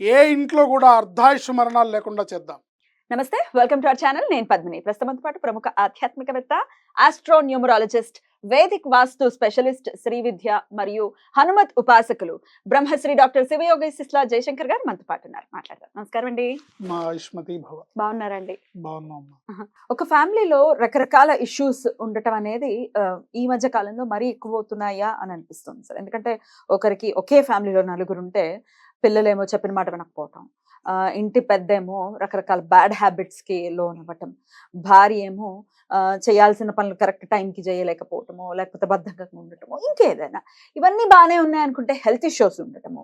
ఏ ఇంట్లో కూడా అర్ధాయుష్ మరణాలు లేకుండా చేద్దాం. నమస్తే వెల్కమ్ టు అవర్ ఛానల్. నేను పద్మిని. ప్రస్తుతంతో పాటు ప్రముఖ ఆధ్యాత్మికవేత్త astro numerologist Vedic vastu specialist Shri Vidya మరియు హనుమత్ ఉపాసకులు బ్రహ్మశ్రీ డాక్టర్ శివయోగి సిస్లా జయశంకర్ గారు మనతో పాటు ఉన్నారు. మాట్లాడదాం. నమస్కారం అండి. బాగున్నారండి బాగున్నాం ఒక ఫ్యామిలీలో రకరకాల ఇష్యూస్ ఉండటం అనేది ఈ మధ్య కాలంలో మరీ ఎక్కువ అవుతున్నాయా అని అనిపిస్తుంది సార్. ఎందుకంటే ఒకరికి ఒకే ఫ్యామిలీలో నలుగురు ఉంటే పిల్లలేమో చెప్పిన మాట వినకపోవటం. ఇంటి పెద్ద ఏమో రకరకాల బ్యాడ్ హ్యాబిట్స్కి లోన్ అవ్వటం భార్య ఏమో చేయాల్సిన పనులు కరెక్ట్ టైంకి చేయలేకపోవటము లేకపోతే బద్ధంగా ఉండటము ఇంకేదైనా. ఇవన్నీ బాగానే ఉన్నాయనుకుంటే హెల్త్ ఇష్యూస్ ఉండటము.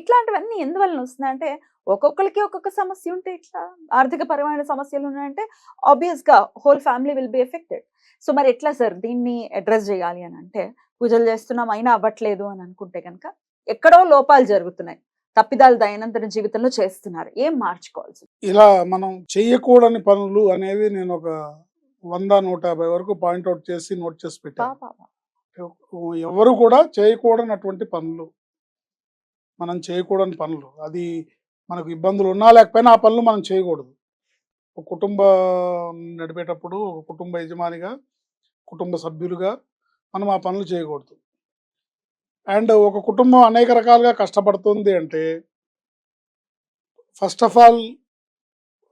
ఇట్లాంటివన్నీ ఎందువలన వస్తున్నాయంటే ఒక్కొక్కరికి ఒక్కొక్క సమస్య ఉంటే ఇట్లా ఆర్థిక పరమైన సమస్యలు ఉన్నాయంటే ఆబ్వియస్గా whole family will be affected so మరి ఎట్లా సార్ దీన్ని అడ్రస్ చేయాలి అని అంటే పూజలు చేస్తున్నాం అయినా అవ్వట్లేదు అని అనుకుంటే కనుక ఎక్కడో లోపాలు జరుగుతున్నాయి. తప్పిదాలు దైనందిన జీవితంలో చేస్తున్నారు. ఏం మార్చుకోవాల్సి ఇలా మనం చెయ్యకూడని పనులు అనేవి నేను ఒక వంద నూట యాభై వరకు పాయింట్అవుట్ చేసి నోట్ చేసి పెట్టాను. ఎవరు కూడా చేయకూడనటువంటి పనులు మనం చేయకూడని పనులు అది మనకు ఇబ్బందులు ఉన్నా లేకపోయినా ఆ పనులు మనం చేయకూడదు. ఒక కుటుంబ నడిపేటప్పుడు ఒక కుటుంబ యజమానిగా కుటుంబ సభ్యులుగా మనం ఆ పనులు చేయకూడదు. అండ్ ఒక కుటుంబం అనేక రకాలుగా కష్టపడుతుంది అంటే ఫస్ట్ ఆఫ్ ఆల్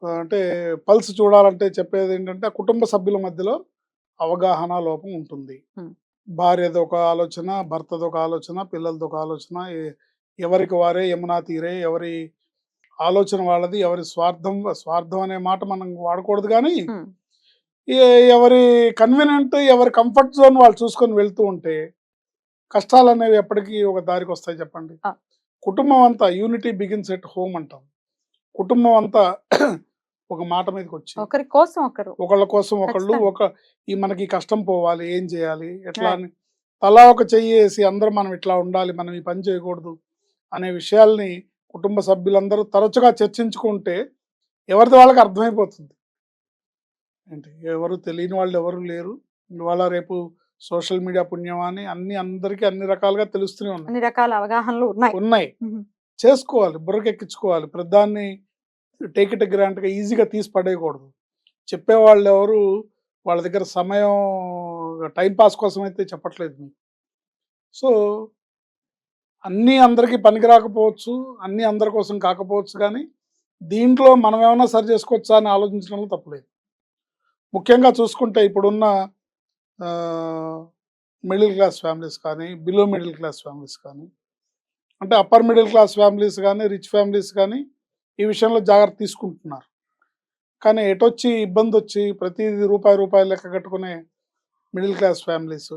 అంటే పల్స్ చూడాలంటే చెప్పేది ఏంటంటే కుటుంబ సభ్యుల మధ్యలో అవగాహన లోపం ఉంటుంది. భార్యది ఒక ఆలోచన భర్తది ఒక ఆలోచన పిల్లలది ఒక ఆలోచన ఎవరికి వారే యమునా తీరే ఎవరి ఆలోచన వాళ్ళది ఎవరి స్వార్థం స్వార్థం అనే మాట మనం వాడకూడదు కానీ ఎవరి కన్వీనియంట్ ఎవరి కంఫర్ట్ జోన్ వాళ్ళు చూసుకొని వెళ్తూ ఉంటే కష్టాలు అనేవి ఎప్పటికీ ఒక దారికి వస్తాయి చెప్పండి. కుటుంబం అంతా యూనిటీ బిగిన్స్ ఎట్ హోమ్ అంటాం కుటుంబం అంతా ఒక మాట మీదకి వచ్చి ఒకరి కోసం ఒకరు ఒకళ్ళ కోసం ఒకళ్ళు. ఒక ఈ మనకి కష్టం పోవాలి ఏం చేయాలి ఎట్లా. అని తలా ఒక చెయ్యి వేసి అందరూ మనం ఇట్లా ఉండాలి మనం ఈ పని చేయకూడదు అనే విషయాల్ని కుటుంబ సభ్యులందరూ తరచుగా చర్చించుకుంటే ఎవరిది వాళ్ళకి అర్థమైపోతుంది ఏంటి ఎవరు తెలియని వాళ్ళు ఎవరు లేరు ఇవాళ రేపు సోషల్ మీడియా పుణ్యమా అని అన్ని అందరికీ అన్ని రకాలుగా తెలుస్తూనే ఉన్నాయి. అన్ని రకాల అవగాహనలు ఉన్నాయి. ఉన్నాయి. చేసుకోవాలి. బుర్రకెక్కించుకోవాలి. ప్రధాన్ని టేక్ ఇట్ గ్రాంట్గా ఈజీగా తీసి పడేయకూడదు. చెప్పేవాళ్ళు ఎవరు వాళ్ళ దగ్గర సమయం టైం పాస్ కోసం అయితే చెప్పట్లేదు మీకు. సో అన్నీ అందరికీ పనికి రాకపోవచ్చు అన్నీ అందరి కోసం కాకపోవచ్చు కానీ దీంట్లో మనం ఏమైనా సరి చేసుకోవచ్చా అని ఆలోచించడంలో తప్పలేదు. ముఖ్యంగా చూసుకుంటే ఇప్పుడున్న మిడిల్ క్లాస్ ఫ్యామిలీస్ కానీ బిలో మిడిల్ క్లాస్ ఫ్యామిలీస్ కానీ అంటే అప్పర్ మిడిల్ క్లాస్ ఫ్యామిలీస్ కానీ రిచ్ ఫ్యామిలీస్ కానీ ఈ విషయంలో జాగ్రత్త తీసుకుంటున్నారు. కానీ ఎటొచ్చి ఇబ్బంది వచ్చి ప్రతి రూపాయి రూపాయి లెక్క కట్టుకునే middle class families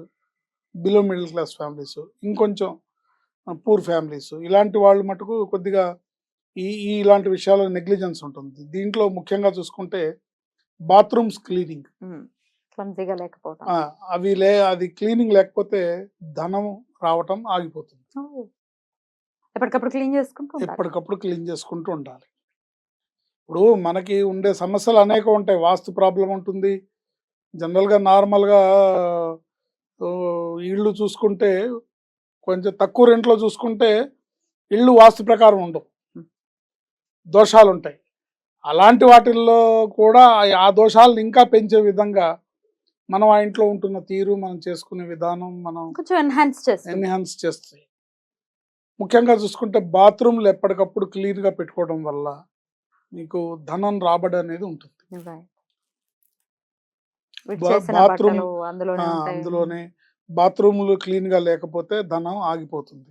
below middle class families ఇంకొంచెం పూర్ ఫ్యామిలీస్ ఇలాంటి వాళ్ళు మటుకు కొద్దిగా ఈ ఈ ఇలాంటి విషయాల్లో నెగ్లిజెన్స్ ఉంటుంది. దీంట్లో ముఖ్యంగా చూసుకుంటే బాత్రూమ్స్ క్లీనింగ్. క్లమ్జీగా లేకపోవటం. అవి లే అది క్లీనింగ్ లేకపోతే ధనం రావటం ఆగిపోతుంది. ఎప్పటికప్పుడు క్లీన్ చేసుకుంటూ. ఎప్పటికప్పుడు క్లీన్ చేసుకుంటూ ఉండాలి. ఇప్పుడు మనకి ఉండే సమస్యలు అనేక ఉంటాయి. వాస్తు ప్రాబ్లం ఉంటుంది. జనరల్గా నార్మల్గా ఇళ్ళు చూసుకుంటే కొంచెం తక్కువ రెంట్లో చూసుకుంటే ఇళ్ళు వాస్తు ప్రకారం ఉండవు. దోషాలు ఉంటాయి అలాంటి వాటిల్లో కూడా ఆ దోషాలను ఇంకా పెంచే విధంగా మనం ఆ ఇంట్లో ఉంటున్న తీరు మనం చేసుకునే విధానం మనం కొంచెం ఎన్హాన్స్ ఎన్హాన్స్ చేస్తాయి ముఖ్యంగా చూసుకుంటే బాత్రూమ్లు ఎప్పటికప్పుడు క్లీన్గా పెట్టుకోవడం వల్ల మీకు ధనం రాబడి అనేది ఉంటుంది. Right. వీటి బా- చేసిన bathroom- బట్టలు అందులోనే బాత్రూములు క్లీన్గా లేకపోతే ధనం ఆగిపోతుంది.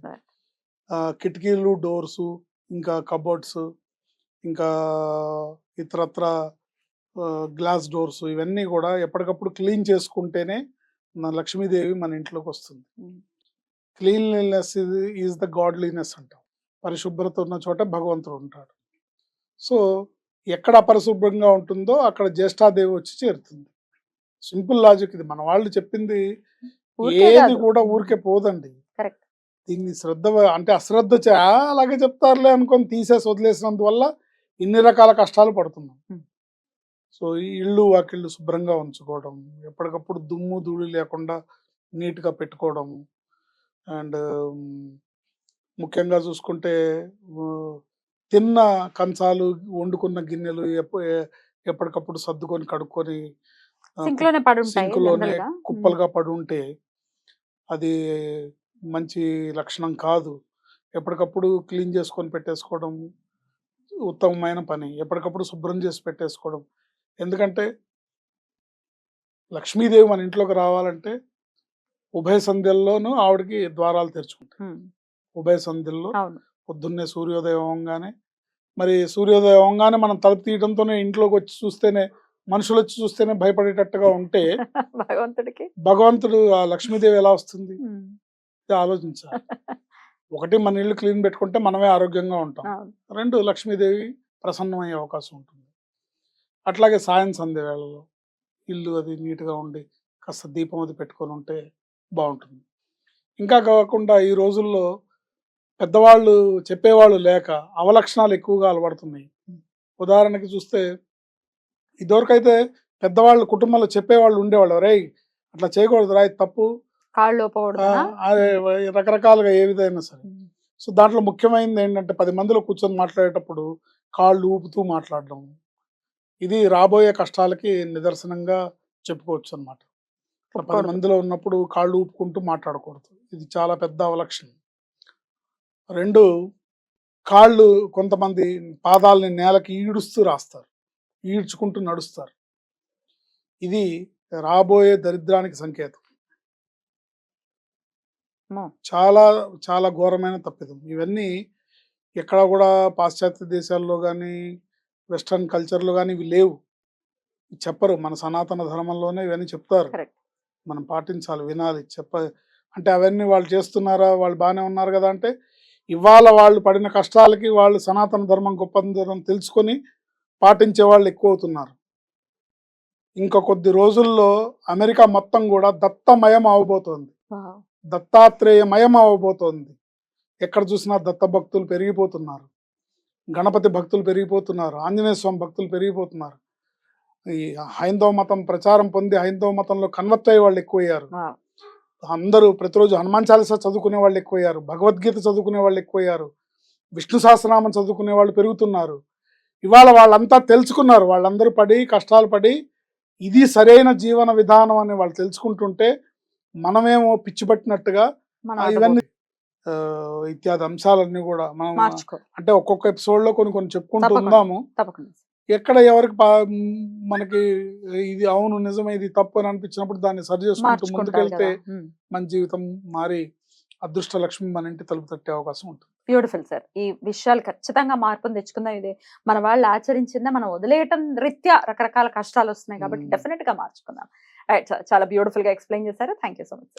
కిటికీలు డోర్సు ఇంకా కబోర్డ్స్ ఇంకా ఇతరత్ర గ్లాస్ డోర్స్ ఇవన్నీ కూడా ఎప్పటికప్పుడు క్లీన్ చేసుకుంటేనే మన లక్ష్మీదేవి మన ఇంట్లోకి వస్తుంది. క్లీన్లీనెస్ ఈజ్ ద గాడ్లీనెస్ అంటాం పరిశుభ్రత ఉన్న చోట భగవంతుడు ఉంటాడు సో ఎక్కడ అపరిశుభ్రంగా ఉంటుందో అక్కడ జ్యేష్ఠాదేవి వచ్చి చేరుతుంది సింపుల్ లాజిక్ ఇది మన వాళ్ళు చెప్పింది ఏది. కూడా ఊరికే పోదండి. దీన్ని శ్రద్ధ అంటే అశ్రద్ధ చే "ఆ, అలాగే చెప్తారులే అనుకొని తీసేసి వదిలేసినందువల్ల ఇన్ని రకాల కష్టాలు పడుతున్నాం. సో ఈ ఇళ్ళు వాకిళ్ళు శుభ్రంగా ఉంచుకోవడం ఎప్పటికప్పుడు దుమ్ము ధూళి లేకుండా నీట్గా పెట్టుకోవడం అండ్ ముఖ్యంగా చూసుకుంటే తిన్న కంచాలు వండుకున్న గిన్నెలు ఎప్పటికప్పుడు సర్దుకొని కడుక్కొని సింక్లోనే కుప్పలుగా పడి ఉంటే అది మంచి లక్షణం కాదు. ఎప్పటికప్పుడు క్లీన్ చేసుకొని పెట్టేసుకోవడం ఉత్తమమైన పని. ఎప్పటికప్పుడు శుభ్రం చేసి పెట్టేసుకోవడం. ఎందుకంటే లక్ష్మీదేవి మన ఇంట్లోకి రావాలంటే ఉభయ సంధ్యల్లోనూ ఆవిడకి ద్వారాలు తెరుచుకుంటాయి. ఉభయ సంధ్యల్లో పొద్దున్నే సూర్యోదయం అవ్వగానే మరి సూర్యోదయం అవ్వగానే మనం తలుపు తీయడంతోనే ఇంట్లోకి వచ్చి చూస్తేనే మనుషులు వచ్చి చూస్తేనే భయపడేటట్టుగా ఉంటే భగవంతుడికి. భగవంతుడు ఆ లక్ష్మీదేవి ఎలా వస్తుంది? ఆలోచించాలి. ఒకటి మన ఇల్లు క్లీన్ పెట్టుకుంటే మనమే ఆరోగ్యంగా ఉంటాం. రెండు లక్ష్మీదేవి ప్రసన్నమయ్యే అవకాశం ఉంటుంది. అట్లాగే సాయం సంధ్య వేళలో ఇల్లు అది నీట్గా ఉండి కాస్త దీపం అది పెట్టుకొని ఉంటే బాగుంటుంది ఇంకా కాకుండా ఈ రోజుల్లో పెద్దవాళ్ళు చెప్పేవాళ్ళు లేక అవలక్షణాలు ఎక్కువగా అలవడుతున్నాయి. ఉదాహరణకి చూస్తే ఇదివరకైతే పెద్దవాళ్ళు కుటుంబంలో చెప్పేవాళ్ళు ఉండేవాళ్ళు. రే అట్లా చేయకూడదు రా ఇది తప్పు. రకరకాలుగా ఏ విధంగా సరే. సో దాంట్లో ముఖ్యమైనది ఏంటంటే పది మందిలో కూర్చొని మాట్లాడేటప్పుడు కాళ్ళు ఊపుతూ మాట్లాడడం. ఇది రాబోయే కష్టాలకి నిదర్శనంగా చెప్పుకోవచ్చు అనమాట పది. మందిలో ఉన్నప్పుడు కాళ్ళు ఊపుకుంటూ మాట్లాడకూడదు. ఇది చాలా పెద్ద అవలక్షణం. రెండు కాళ్ళు కొంతమంది పాదాలని నేలకి ఈడుస్తూ రాస్తారు. ఈడ్చుకుంటూ నడుస్తారు. ఇది రాబోయే దరిద్రానికి సంకేతం. చాలా చాలా ఘోరమైన తప్పిదం. ఇవన్నీ ఎక్కడ కూడా పాశ్చాత్య దేశాల్లో కానీ వెస్ట్రన్ కల్చర్లో కానీ ఇవి లేవు. చెప్పరు. మన సనాతన ధర్మంలోనే ఇవన్నీ చెప్తారు. మనం పాటించాలి వినాలి చెప్ప అంటే అవన్నీ వాళ్ళు చేస్తున్నారా వాళ్ళు బాగానే ఉన్నారు కదా అంటే ఇవాళ వాళ్ళు పడిన కష్టాలకి వాళ్ళు సనాతన ధర్మం గొప్పదనం తెలుసుకొని పాటించే వాళ్ళు ఎక్కువ అవుతున్నారు. ఇంకా కొద్ది రోజుల్లో అమెరికా మొత్తం కూడా దత్తమయం అవబోతోంది. దత్తాత్రేయమయం అవ్వబోతోంది ఎక్కడ చూసినా దత్త భక్తులు పెరిగిపోతున్నారు. గణపతి భక్తులు పెరిగిపోతున్నారు ఆంజనేయ స్వామి భక్తులు పెరిగిపోతున్నారు. ఈ హైందవ మతం ప్రచారం పొంది హైందవ మతంలో కన్వర్ట్ అయ్యే వాళ్ళు ఎక్కువయ్యారు. అందరూ ప్రతిరోజు హనుమాన్ చాలీసా చదువుకునే వాళ్ళు ఎక్కువయ్యారు భగవద్గీత చదువుకునే వాళ్ళు ఎక్కువయ్యారు విష్ణు సహస్రనామం చదువుకునే వాళ్ళు పెరుగుతున్నారు. ఇవాళ వాళ్ళంతా తెలుసుకున్నారు వాళ్ళందరూ పడి కష్టాలు పడి ఇది సరైన జీవన విధానం అని వాళ్ళు తెలుసుకుంటుంటే మనమేమో పిచ్చి పట్టినట్టుగా మన ఆ, ఆటో ఇవన్నీ ఇత్యాది అంశాలన్నీ కూడా మనం అంటే ఒక్కొక్క ఎపిసోడ్లో కొన్ని కొన్ని చెప్పుకుంటూ. ఉందాము. తప్పకుండా. ఎక్కడ ఎవరికి మనకి ఇది అవును నిజమే ఇది తప్పు అని అనిపించినప్పుడు దాన్ని సరి చేసుకుంటూ ముందుకెళ్తే. మన జీవితం మారి అదృష్ట లక్ష్మి మన ఇంటి తలుపు తట్టే అవకాశం ఉంటుంది. Beautiful sir. ఈ విషయాలు ఖచ్చితంగా మార్పుని తెచ్చుకుందాం. ఇది మన వాళ్ళు ఆచరించిందే మనం వదిలేయటం రీత్యా రకరకాల కష్టాలు వస్తున్నాయి కాబట్టి. డెఫినెట్గా మార్చుకుందాం. చాలా బ్యూటిఫుల్గా ఎక్స్ప్లెయిన్ చేశారు. Thank you so much